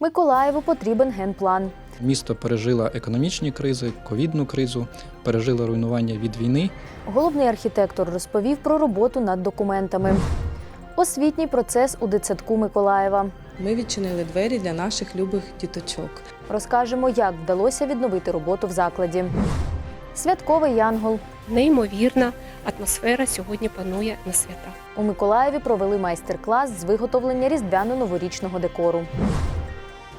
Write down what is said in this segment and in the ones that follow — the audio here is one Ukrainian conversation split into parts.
Миколаєву потрібен генплан. Місто пережило економічні кризи, ковідну кризу, пережило руйнування від війни. Головний архітектор розповів про роботу над документами. Освітній процес у дитсадку Миколаєва. Ми відчинили двері для наших любих діточок. Розкажемо, як вдалося відновити роботу в закладі. Святковий янгол. Неймовірна атмосфера сьогодні панує на свята. У Миколаєві провели майстер-клас з виготовлення різдвяно-новорічного декору.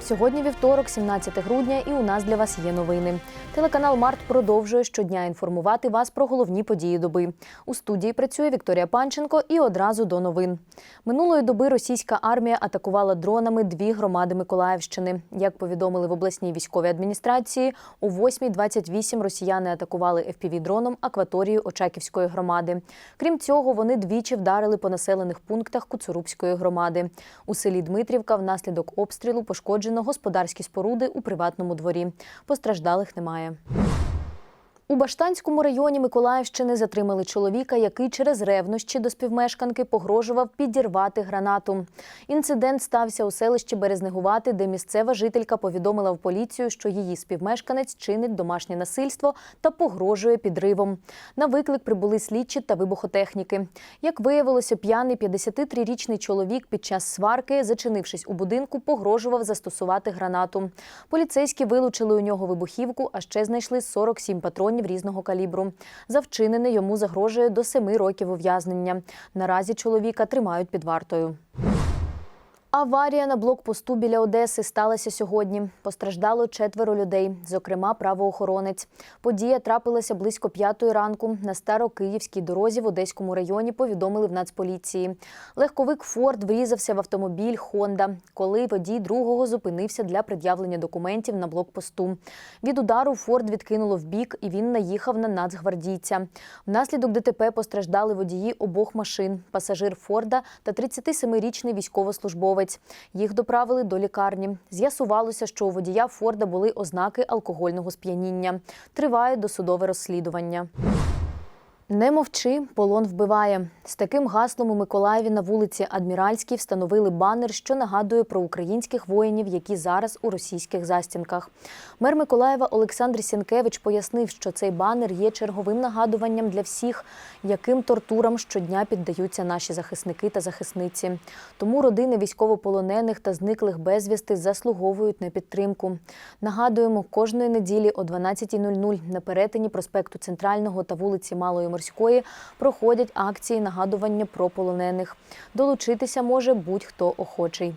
Сьогодні вівторок, 17 грудня, і у нас для вас є новини. Телеканал Март продовжує щодня інформувати вас про головні події доби. У студії працює Вікторія Панченко і одразу до новин. Минулої доби російська армія атакувала дронами дві громади Миколаївщини. Як повідомили в обласній військовій адміністрації, о 8.28 росіяни атакували FPV-дроном акваторію Очаківської громади. Крім цього, вони двічі вдарили по населених пунктах Куцурубської громади. У селі Дмитрівка внаслідок обстрілу пошкоджено господарські споруди у приватному дворі. Постраждалих немає. У Баштанському районі Миколаївщини затримали чоловіка, який через ревнощі до співмешканки погрожував підірвати гранату. Інцидент стався у селищі Березнегувати, де місцева жителька повідомила в поліцію, що її співмешканець чинить домашнє насильство та погрожує підривом. На виклик прибули слідчі та вибухотехніки. Як виявилося, п'яний 53-річний чоловік під час сварки, зачинившись у будинку, погрожував застосувати гранату. Поліцейські вилучили у нього вибухівку, а ще знайшли 47 патронів різного калібру. За вчинене йому загрожує до семи років ув'язнення. Наразі чоловіка тримають під вартою. Аварія на блокпосту біля Одеси сталася сьогодні. Постраждало четверо людей, зокрема правоохоронець. Подія трапилася близько п'ятої ранку на старокиївській дорозі в Одеському районі. Повідомили в Нацполіції. Легковик Форд врізався в автомобіль Хонда, коли водій другого зупинився для пред'явлення документів на блокпосту. Від удару Форд відкинуло вбік, і він наїхав на нацгвардійця. Внаслідок ДТП постраждали водії обох машин: пасажир Форда та 37-річний військовослужбовець. Їх доправили до лікарні. З'ясувалося, що у водія Форда були ознаки алкогольного сп'яніння. Триває досудове розслідування. Не мовчи, полон вбиває. З таким гаслом у Миколаєві на вулиці Адміральській встановили банер, що нагадує про українських воїнів, які зараз у російських застінках. Мер Миколаєва Олександр Сінкевич пояснив, що цей банер є черговим нагадуванням для всіх, яким тортурам щодня піддаються наші захисники та захисниці. Тому родини військовополонених та зниклих безвісти заслуговують на підтримку. Нагадуємо, кожної неділі о 12.00 на перетині проспекту Центрального та вулиці Малої Морської проходять акції нагадування про полонених. Долучитися може будь-хто охочий.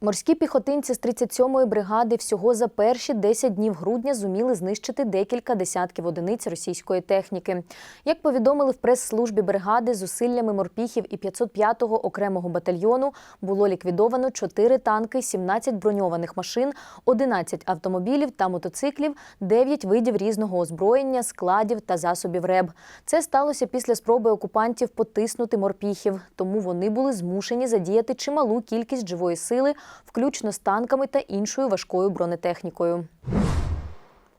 Морські піхотинці з 37-ї бригади всього за перші 10 днів грудня зуміли знищити декілька десятків одиниць російської техніки. Як повідомили в прес-службі бригади, зусиллями морпіхів і 505-го окремого батальйону було ліквідовано 4 танки, 17 броньованих машин, 11 автомобілів та мотоциклів, 9 видів різного озброєння, складів та засобів РЕБ. Це сталося після спроби окупантів потиснути морпіхів, тому вони були змушені задіяти чималу кількість живої сили включно з танками та іншою важкою бронетехнікою.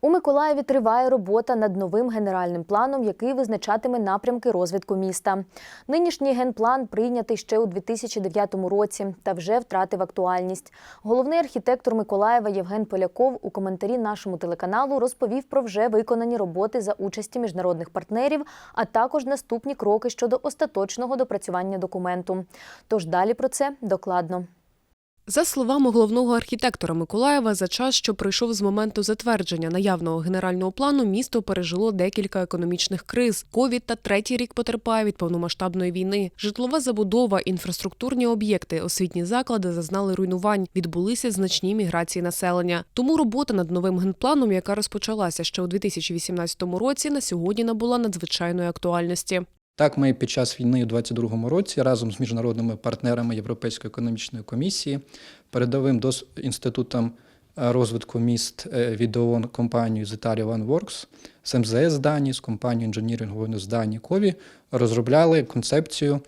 У Миколаєві триває робота над новим генеральним планом, який визначатиме напрямки розвитку міста. Нинішній генплан прийнятий ще у 2009 році та вже втратив актуальність. Головний архітектор Миколаєва Євген Поляков у коментарі нашому телеканалу розповів про вже виконані роботи за участі міжнародних партнерів, а також наступні кроки щодо остаточного допрацювання документу. Тож далі про це докладно. За словами головного архітектора Миколаєва, за час, що пройшов з моменту затвердження наявного генерального плану, місто пережило декілька економічних криз. Ковід та третій рік потерпає від повномасштабної війни. Житлова забудова, інфраструктурні об'єкти, освітні заклади зазнали руйнувань. Відбулися значні міграції населення. Тому робота над новим генпланом, яка розпочалася ще у 2018 році, на сьогодні набула надзвичайної актуальності. Так, ми під час війни у 2022 році разом з міжнародними партнерами Європейської економічної комісії, передовим інститутом е, розвитку міст е, від ООН компанією з One Works, з МЗС Данії, з компанією інженіринговою з Данії Кові розробляли концепцію е,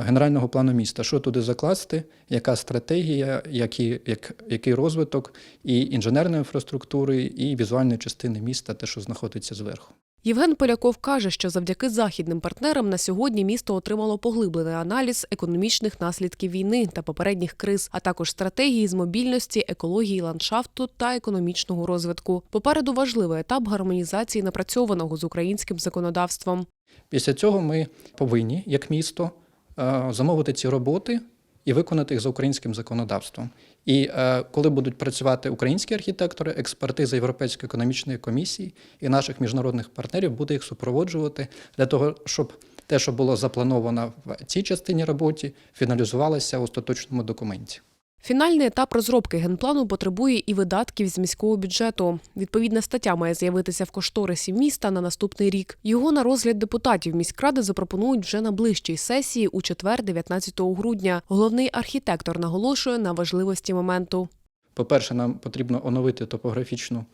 генерального плану міста. Що туди закласти, яка стратегія, який, як, який розвиток і інженерної інфраструктури, і візуальної частини міста, те, що знаходиться зверху. Євген Поляков каже, що завдяки західним партнерам на сьогодні місто отримало поглиблений аналіз економічних наслідків війни та попередніх криз, а також стратегії з мобільності, екології, ландшафту та економічного розвитку. Попереду важливий етап гармонізації напрацьованого з українським законодавством. Після цього ми повинні, як місто, е, замовити ці роботи і виконати їх за українським законодавством. І е, коли будуть працювати українські архітектори, експертиза Європейської економічної комісії і наших міжнародних партнерів буде їх супроводжувати для того, щоб те, що було заплановано в цій частині роботи, фіналізувалося в остаточному документі. Фінальний етап розробки генплану потребує і видатків з міського бюджету. Відповідна стаття має з'явитися в кошторисі міста на наступний рік. Його на розгляд депутатів міськради запропонують вже на ближчій сесії у четвер, 19 грудня. Головний архітектор наголошує на важливості моменту. По-перше, нам потрібно оновити топографічну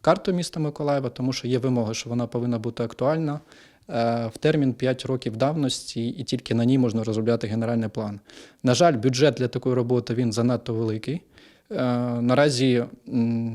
карту міста Миколаєва, тому що є вимоги, що вона повинна бути актуальна в термін 5 років давності, і тільки на ній можна розробляти генеральний план. На жаль, бюджет для такої роботи він занадто великий. Е, Наразі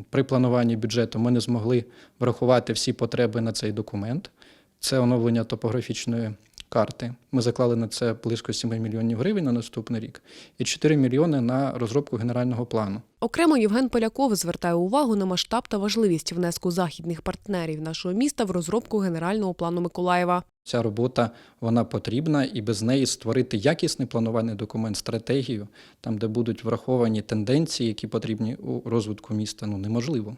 при плануванні бюджету ми не змогли врахувати всі потреби на цей документ. Це оновлення топографічної карти. Ми заклали на це близько 7 мільйонів гривень на наступний рік і 4 мільйони на розробку генерального плану. Окремо Євген Поляков звертає увагу на масштаб та важливість внеску західних партнерів нашого міста в розробку генерального плану Миколаєва. Ця робота вона потрібна, і без неї створити якісний планувальний документ, стратегію, там, де будуть враховані тенденції, які потрібні у розвитку міста, ну неможливо.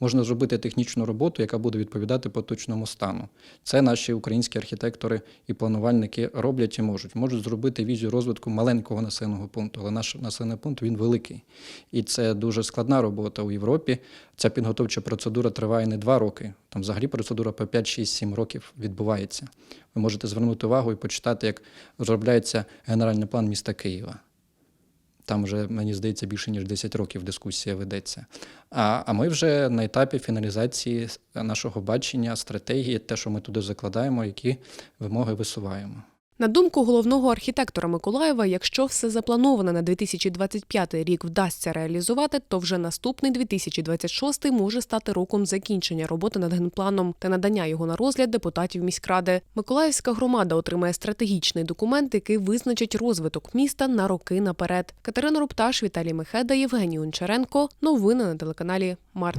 Можна зробити технічну роботу, яка буде відповідати поточному стану. Це наші українські архітектори і планувальники роблять і можуть. Можуть зробити візію розвитку маленького населеного пункту, але наш населений пункт він великий. І це дуже складна робота у Європі. Ця підготовча процедура триває не два роки. Там взагалі процедура по 5, 6, 7 років відбувається. Ви можете звернути увагу і почитати, як розробляється генеральний план міста Києва. Там вже, мені здається, більше ніж 10 років дискусія ведеться. А, а ми вже на етапі фіналізації нашого бачення, стратегії, те, що ми туди закладаємо, які вимоги висуваємо. На думку головного архітектора Миколаєва, якщо все заплановане на 2025 рік вдасться реалізувати, то вже наступний 2026 може стати роком закінчення роботи над генпланом та надання його на розгляд депутатів міськради. Миколаївська громада отримає стратегічний документ, який визначить розвиток міста на роки наперед. Катерина Рупташ, Віталій Мехеда, Євгеній Унчаренко. Новини на телеканалі Март.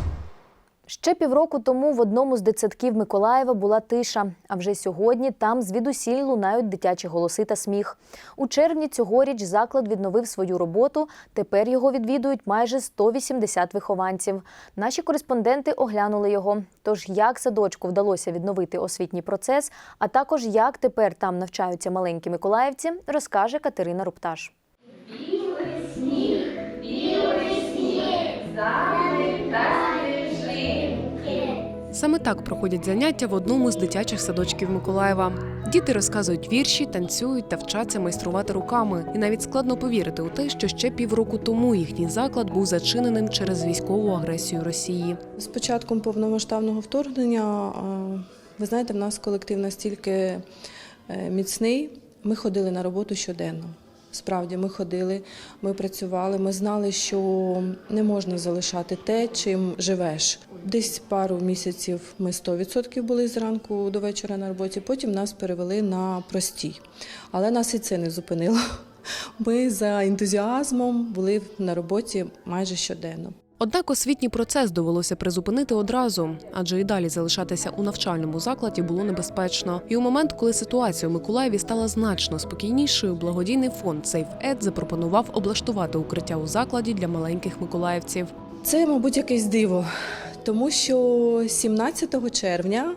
Ще півроку тому в одному з дитсадків Миколаєва була тиша. А вже сьогодні там звідусіль лунають дитячі голоси та сміх. У червні цьогоріч заклад відновив свою роботу. Тепер його відвідують майже 180 вихованців. Наші кореспонденти оглянули його. Тож як садочку вдалося відновити освітній процес, а також як тепер там навчаються маленькі миколаївці, розкаже Катерина Рупташ. Саме так проходять заняття в одному з дитячих садочків Миколаєва. Діти розказують вірші, танцюють та вчаться майструвати руками. І навіть складно повірити у те, що ще півроку тому їхній заклад був зачиненим через військову агресію Росії. З початком повномасштабного вторгнення, ви знаєте, в нас колектив настільки е, міцний. Ми ходили на роботу щоденно. Справді, ми ходили, ми працювали, ми знали, що не можна залишати те, чим живеш. Десь пару місяців ми 100% були зранку до вечора на роботі, потім нас перевели на простій. Але нас і це не зупинило. Ми за ентузіазмом були на роботі майже щоденно. Однак освітній процес довелося призупинити одразу, адже і далі залишатися у навчальному закладі було небезпечно. І у момент, коли ситуація у Миколаєві стала значно спокійнішою, благодійний фонд SafeEd запропонував облаштувати укриття у закладі для маленьких миколаївців. Це, мабуть, якесь диво, тому що 17 червня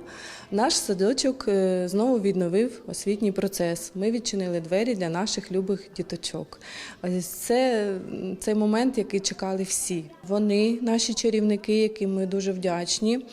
наш садочок е, знову відновив освітній процес. Ми відчинили двері для наших любих діточок. Це Це момент, який чекали всі. Вони, наші чарівники, яким ми дуже вдячні.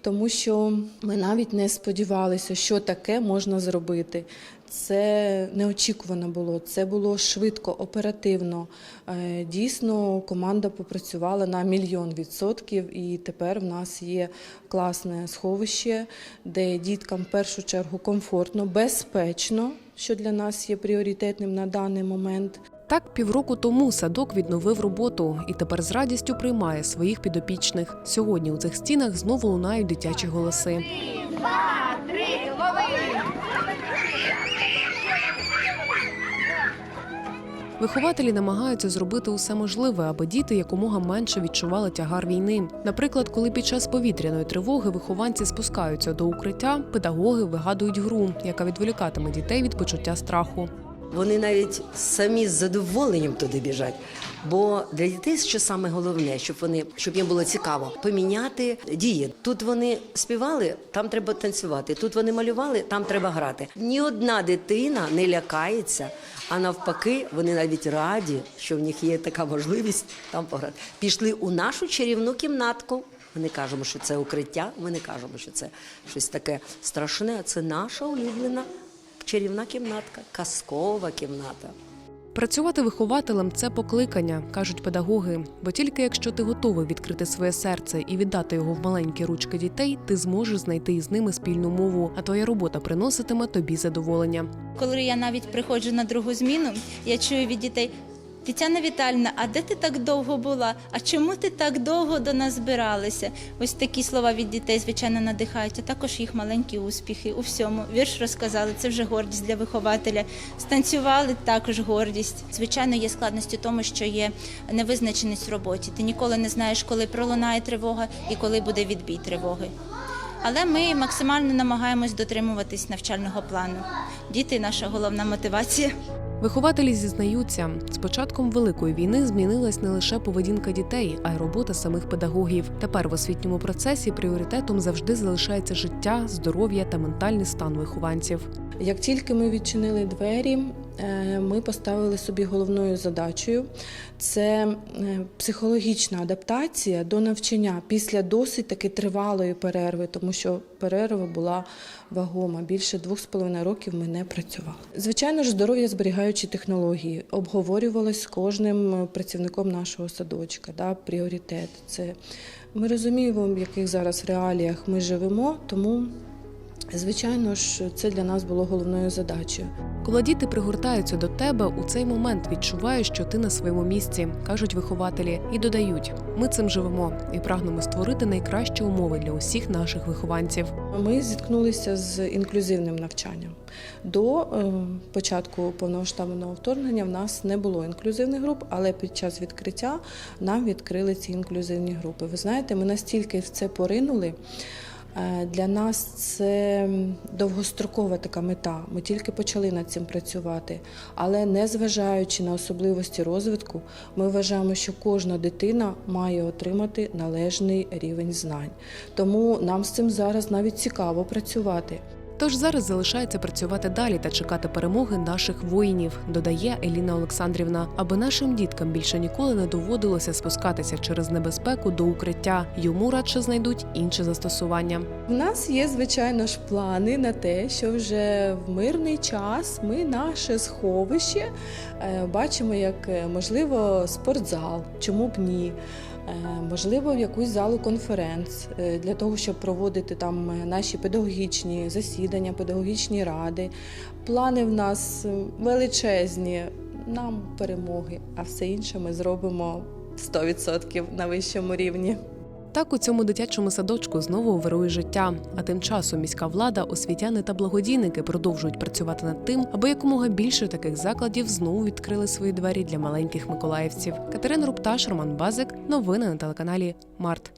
Тому що ми навіть не сподівалися, що таке можна зробити. Це неочікувано було. Це було швидко, оперативно. Е, Дійсно, команда попрацювала на мільйон відсотків, і тепер в нас є класне сховище, де діткам в першу чергу комфортно, безпечно, що для нас є пріоритетним на даний момент. Так, півроку тому садок відновив роботу і тепер з радістю приймає своїх підопічних. Сьогодні у цих стінах знову лунають дитячі голоси. Вихователі намагаються зробити усе можливе, аби діти якомога менше відчували тягар війни. Наприклад, коли під час повітряної тривоги вихованці спускаються до укриття, педагоги вигадують гру, яка відволікатиме дітей від почуття страху. Вони навіть самі з задоволенням туди біжать. Бо для дітей що саме головне, щоб вони щоб їм було цікаво поміняти дії. Тут вони співали, там треба танцювати. Тут вони малювали, там треба грати. Ні одна дитина не лякається, а навпаки, вони навіть раді, що в них є така можливість там пограти. Пішли у нашу чарівну кімнатку. Ми не кажемо, що це укриття. Ми не кажемо, що це щось таке страшне. Це наша улюблена чарівна кімнатка, казкова кімната. Працювати вихователем це покликання, кажуть педагоги. Бо тільки якщо ти готовий відкрити своє серце і віддати його в маленькі ручки дітей, ти зможеш знайти із ними спільну мову, а твоя робота приноситиме тобі задоволення. Коли я навіть приходжу на другу зміну, я чую від дітей. Тетяна Віталіївна, а де ти так довго була? А чому ти так довго до нас збиралися? Ось такі слова від дітей, звичайно, надихають, а також їх маленькі успіхи у всьому. Вірш розказали, це вже гордість для вихователя. Станцювали також гордість. Звичайно, є складності в тому, що є невизначеність в роботі. Ти ніколи не знаєш, коли пролунає тривога і коли буде відбій тривоги. Але ми максимально намагаємось дотримуватись навчального плану. Діти наша головна мотивація. Вихователі зізнаються, з початком великої війни змінилась не лише поведінка дітей, а й робота самих педагогів. Тепер в освітньому процесі пріоритетом завжди залишається життя, здоров'я та ментальний стан вихованців. Як тільки ми відчинили двері, е, ми поставили собі головною задачею це е, психологічна адаптація до навчання після досить таки тривалої перерви, тому що перерва була вагома. Більше двох з половиною років ми не працювали. Звичайно ж, здоров'я зберігаючі технології обговорювалось з кожним працівником нашого садочка. Да, пріоритет. Це ми розуміємо, в яких зараз реаліях ми живемо, тому. Звичайно ж, це для нас було головною задачею. Коли діти пригортаються до тебе, у цей момент відчуваєш, що ти на своєму місці, кажуть вихователі, і додають: ми цим живемо і прагнемо створити найкращі умови для усіх наших вихованців. Ми зіткнулися з інклюзивним навчанням. До е, початку повномасштабного вторгнення в нас не було інклюзивних груп, але під час відкриття нам відкрили ці інклюзивні групи. Ви знаєте, ми настільки в це поринули. Е, Для нас це довгострокова така мета. Ми тільки почали над цим працювати. Але незважаючи на особливості розвитку, ми вважаємо, що кожна дитина має отримати належний рівень знань. Тому нам з цим зараз навіть цікаво працювати. Тож зараз залишається працювати далі та чекати перемоги наших воїнів, додає Еліна Олександрівна, аби нашим діткам більше ніколи не доводилося спускатися через небезпеку до укриття. Йому радше знайдуть інше застосування. У нас є, звичайно ж, плани на те, що вже в мирний час ми наше сховище е, бачимо як е, можливо спортзал, чому б ні. Е, Можливо, в якусь залу конференц е, для того, щоб проводити там е, наші педагогічні засідання, педагогічні ради. Плани в нас величезні, нам перемоги, а все інше ми зробимо 100% на вищому рівні. Так у цьому дитячому садочку знову вирує життя. А тим часом міська влада, освітяни та благодійники продовжують працювати над тим, аби якомога більше таких закладів знову відкрили свої двері для маленьких миколаївців. Катерина Рупташ, Роман Базик. Новини на телеканалі Март.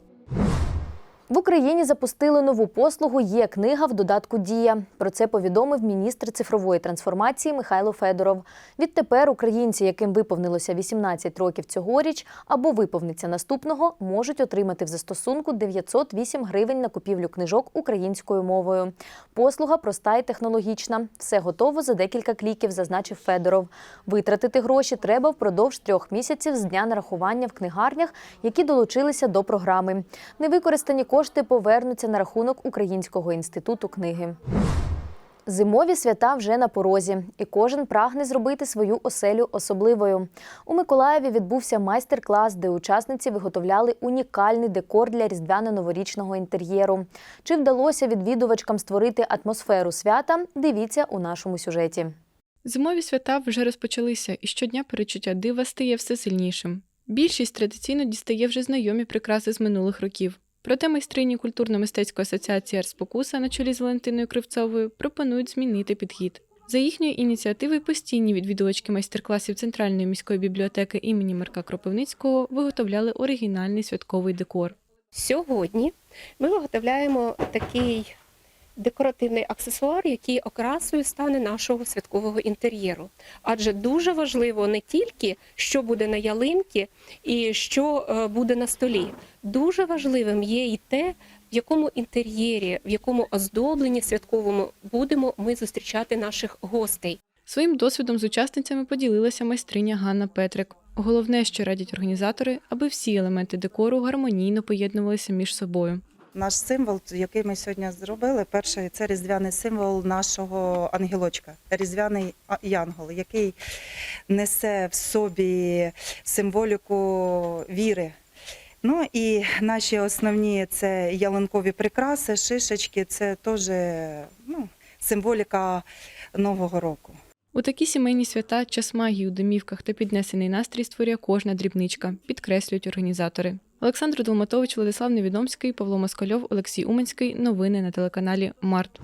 В Україні запустили нову послугу Є книга в додатку Дія. Про це повідомив міністр цифрової трансформації Михайло Федоров. Відтепер українці, яким виповнилося 18 років цьогоріч або виповниться наступного, можуть отримати в застосунку 908 гривень на купівлю книжок українською мовою. Послуга проста і технологічна. Все готово за декілька кліків, зазначив Федоров. Витратити гроші треба впродовж трьох місяців з дня нарахування в книгарнях, які долучилися до програми. Невикористані кошти повернуться на рахунок Українського інституту книги. Зимові свята вже на порозі, і кожен прагне зробити свою оселю особливою. У Миколаєві відбувся майстер-клас, де учасниці виготовляли унікальний декор для різдвяно-новорічного інтер'єру. Чи вдалося відвідувачкам створити атмосферу свята? Дивіться у нашому сюжеті. Зимові свята вже розпочалися, і щодня перечуття дива стає все сильнішим. Більшість традиційно дістає вже знайомі прикраси з минулих років. Проте майстрині культурно-мистецької асоціації «Арспокуса» на чолі з Валентиною Кривцовою пропонують змінити підхід. За їхньою ініціативою постійні відвідувачки майстер-класів Центральної міської бібліотеки імені Марка Кропивницького виготовляли оригінальний святковий декор. Сьогодні ми виготовляємо такий декоративний аксесуар, який окрасою стане нашого святкового інтер'єру. Адже дуже важливо не тільки, що буде на ялинці і що е, буде на столі. Дуже важливим є і те, в якому інтер'єрі, в якому оздобленні святковому будемо ми зустрічати наших гостей. Своїм досвідом з учасницями поділилася майстриня Ганна Петрик. Головне, що радять організатори, аби всі елементи декору гармонійно поєднувалися між собою. Наш символ, який ми сьогодні зробили, перший це різдвяний символ нашого ангелочка, різдвяний янгол, який несе в собі символіку віри. Ну і наші основні це ялинкові прикраси, шишечки, це теж ну, символіка Нового року. У такі сімейні свята час магії у домівках та піднесений настрій створює кожна дрібничка, підкреслюють організатори. Олександр Долматович, Владислав Невідомський, Павло Москальов, Олексій Уманський. Новини на телеканалі Март.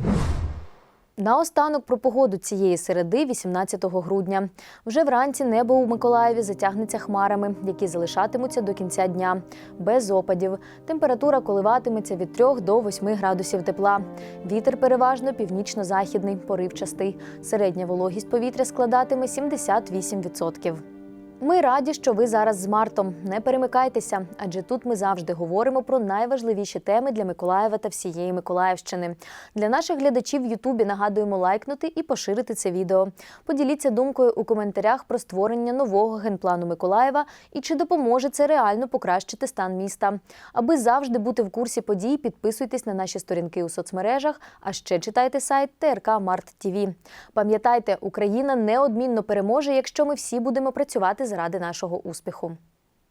Наостанок про погоду цієї середи, 18 грудня. Вже вранці небо у Миколаєві затягнеться хмарами, які залишатимуться до кінця дня. Без опадів. Температура коливатиметься від 3 до 8 градусів тепла. Вітер переважно північно-західний, поривчастий. Середня вологість повітря складатиме 78%. Ми раді, що ви зараз з Мартом. Не перемикайтеся, адже тут ми завжди говоримо про найважливіші теми для Миколаєва та всієї Миколаївщини. Для наших глядачів в Ютубі нагадуємо лайкнути і поширити це відео. Поділіться думкою у коментарях про створення нового генплану Миколаєва і чи допоможе це реально покращити стан міста. Аби завжди бути в курсі подій, підписуйтесь на наші сторінки у соцмережах, а ще читайте сайт ТРК Март ТІВІ. Пам'ятайте, Україна неодмінно переможе, якщо ми всі будемо працювати заради нашого успіху.